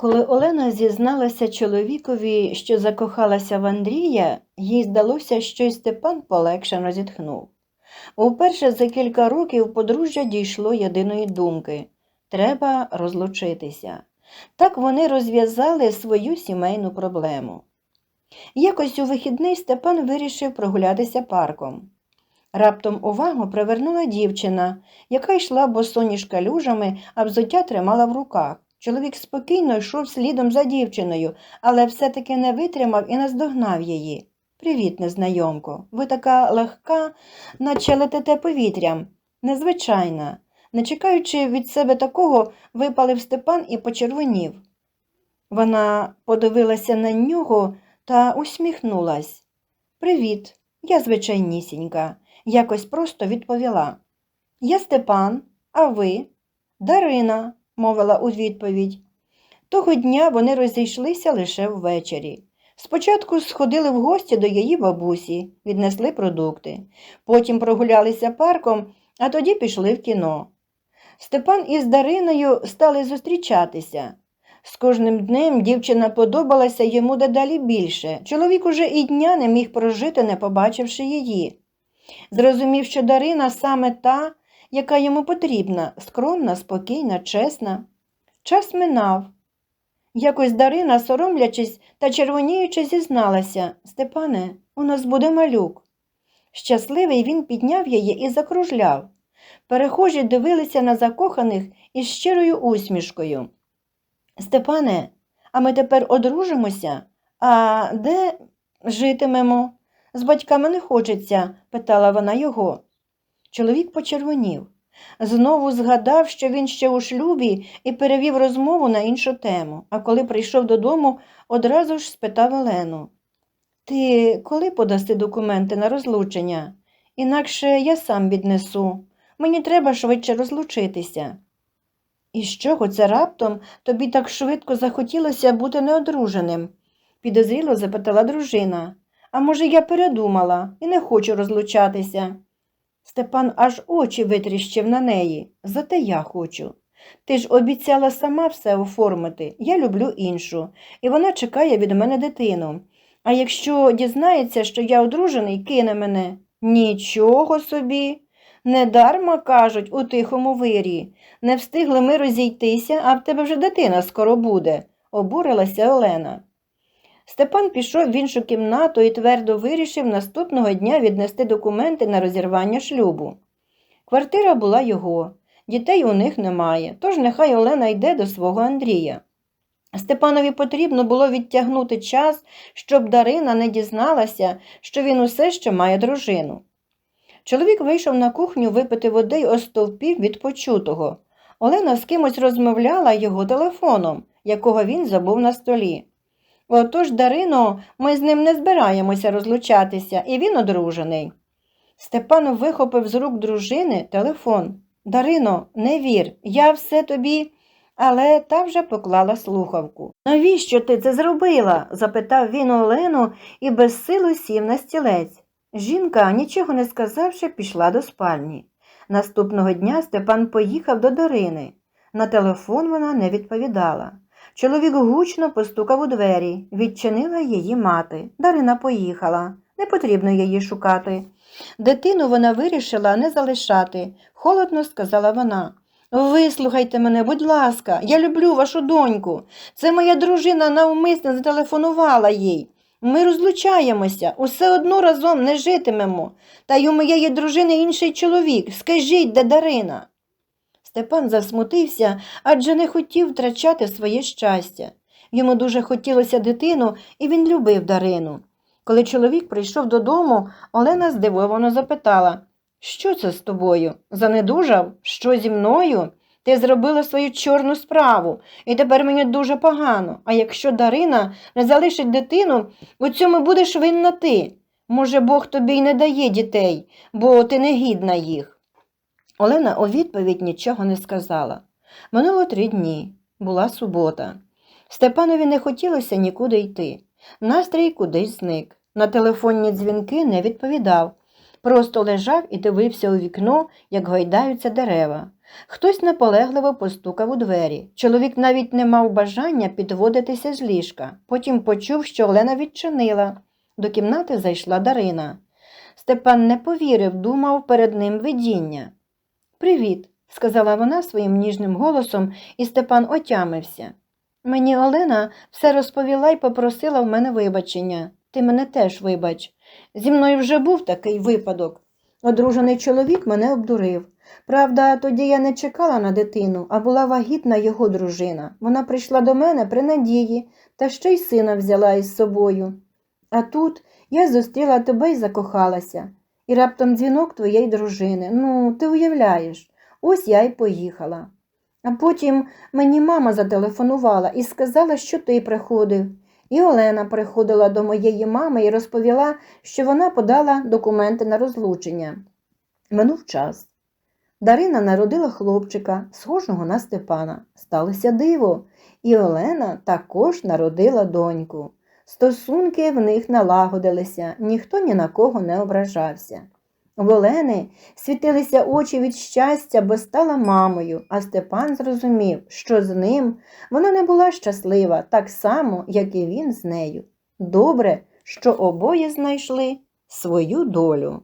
Коли Олена зізналася чоловікові, що закохалася в Андрія, їй здалося, що й Степан полегшено зітхнув. Уперше за кілька років подружжя дійшло єдиної думки треба розлучитися. Так вони розв'язали свою сімейну проблему. Якось у вихідний Степан вирішив прогулятися парком. Раптом увагу привернула дівчина, яка йшла босоніж калюжами, а взуття тримала в руках. Чоловік спокійно йшов слідом за дівчиною, але все-таки не витримав і наздогнав її. Привіт, незнайомко. Ви така легка, наче летите повітрям. Незвичайна. Не чекаючи від себе такого, випалив Степан і почервонів. Вона подивилася на нього та усміхнулась. Привіт, я звичайнісінька, якось просто відповіла. Я Степан, а ви? Дарина, мовила у відповідь. Того дня вони розійшлися лише ввечері. Спочатку сходили в гості до її бабусі, віднесли продукти. Потім прогулялися парком, а тоді пішли в кіно. Степан із Дариною стали зустрічатися. З кожним днем дівчина подобалася йому дедалі більше. Чоловік уже і дня не міг прожити, не побачивши її. Зрозумів, що Дарина саме та, яка йому потрібна, скромна, спокійна, чесна. Час минав. Якось Дарина, соромлячись та червоніючи, зізналася Степане, у нас буде малюк. Щасливий він підняв її і закружляв. Перехожі дивилися на закоханих із щирою усмішкою. Степане, а ми тепер одружимося? А де житимемо? З батьками не хочеться, питала вона його. Чоловік почервонів. Знову згадав, що він ще у шлюбі, і перевів розмову на іншу тему, а коли прийшов додому, одразу ж спитав Олену. Ти коли подаси документи на розлучення? Інакше я сам віднесу. Мені треба швидше розлучитися. І з чого це раптом тобі так швидко захотілося бути неодруженим? підозріло запитала дружина. А може, я передумала і не хочу розлучатися. Степан аж очі витріщив на неї. Зате я хочу. Ти ж обіцяла сама все оформити. Я люблю іншу, і вона чекає від мене дитину. А якщо дізнається, що я одружений, кине мене. Нічого собі. Недарма кажуть у тихому вирі. Не встигли ми розійтися, а в тебе вже дитина скоро буде, обурилася Олена. Степан пішов в іншу кімнату і твердо вирішив наступного дня віднести документи на розірвання шлюбу. Квартира була його, дітей у них немає, тож нехай Олена йде до свого Андрія. Степанові потрібно було відтягнути час, щоб Дарина не дізналася, що він усе ще має дружину. Чоловік вийшов на кухню випити води й остовпів від почутого. Олена з кимось розмовляла його телефоном, якого він забув на столі. Отож, Дарино, ми з ним не збираємося розлучатися, і він одружений. Степан вихопив з рук дружини телефон. Дарино, не вір, я все тобі. Але та вже поклала слухавку. Навіщо ти це зробила? запитав він Олену і безсилу сів на стілець. Жінка, нічого не сказавши, пішла до спальні. Наступного дня Степан поїхав до Дарини. На телефон вона не відповідала. Чоловік гучно постукав у двері, відчинила її мати. Дарина поїхала. Не потрібно її шукати. Дитину вона вирішила не залишати, холодно сказала вона. Вислухайте мене, будь ласка, я люблю вашу доньку. Це моя дружина навмисно зателефонувала їй. Ми розлучаємося, усе одно разом не житимемо. Та й у моєї дружини інший чоловік. Скажіть, де Дарина? Степан засмутився, адже не хотів втрачати своє щастя. Йому дуже хотілося дитину, і він любив Дарину. Коли чоловік прийшов додому, Олена здивовано запитала Що це з тобою? Занедужав? Що зі мною? Ти зробила свою чорну справу, і тепер мені дуже погано. А якщо Дарина не залишить дитину, у цьому будеш винна ти. Може, Бог тобі й не дає дітей, бо ти не гідна їх. Олена у відповідь нічого не сказала. Минуло три дні. Була субота. Степанові не хотілося нікуди йти. Настрій кудись зник. На телефонні дзвінки не відповідав. Просто лежав і дивився у вікно, як гойдаються дерева. Хтось наполегливо постукав у двері. Чоловік навіть не мав бажання підводитися з ліжка. Потім почув, що Олена відчинила. До кімнати зайшла Дарина. Степан не повірив, думав перед ним видіння. Привіт, сказала вона своїм ніжним голосом, і Степан отямився. Мені Олена все розповіла і попросила в мене вибачення. Ти мене теж вибач. Зі мною вже був такий випадок. Одружений чоловік мене обдурив. Правда, тоді я не чекала на дитину, а була вагітна його дружина. Вона прийшла до мене при надії та ще й сина взяла із собою. А тут я зустріла тебе і закохалася. І раптом дзвінок твоєї дружини. Ну, ти уявляєш, ось я й поїхала. А потім мені мама зателефонувала і сказала, що ти приходив. І Олена приходила до моєї мами і розповіла, що вона подала документи на розлучення. Минув час. Дарина народила хлопчика, схожого на Степана. Сталося диво, і Олена також народила доньку. Стосунки в них налагодилися, ніхто ні на кого не ображався. В Олени світилися очі від щастя, бо стала мамою, а Степан зрозумів, що з ним вона не була щаслива так само, як і він з нею. Добре, що обоє знайшли свою долю.